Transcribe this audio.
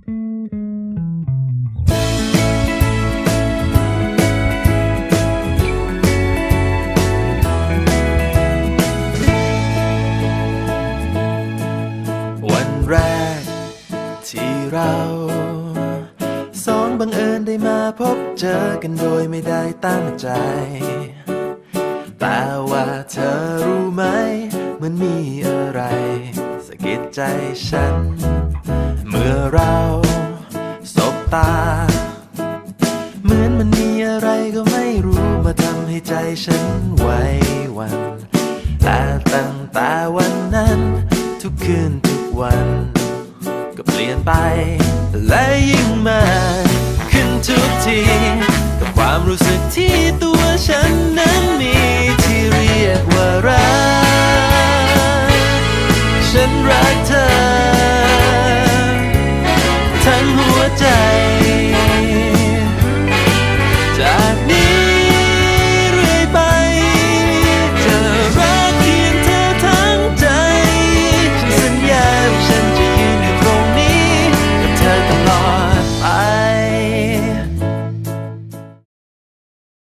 วันแรกที่เราสองบังเอิญได้มาพบเจอกันโดยไม่ได้ตั้งใจ แต่ว่าเธอรู้ไหม มันมีอะไรสะกิดใจฉัน มื่อเราสบตา เหมือนมันมีอะไรก็ไม่รู้มาทำให้ใจฉันไหวหวันแต่ตั้งแต่วันนั้น ทุกคืนทุกวัน ก็เปลี่ยนไป และยิ่งมาขึ้นทุกทีกับความรู้สึกที่ตัวฉันนั้นมีที่เรียกว่ารักฉันรักเธอ หัวใจ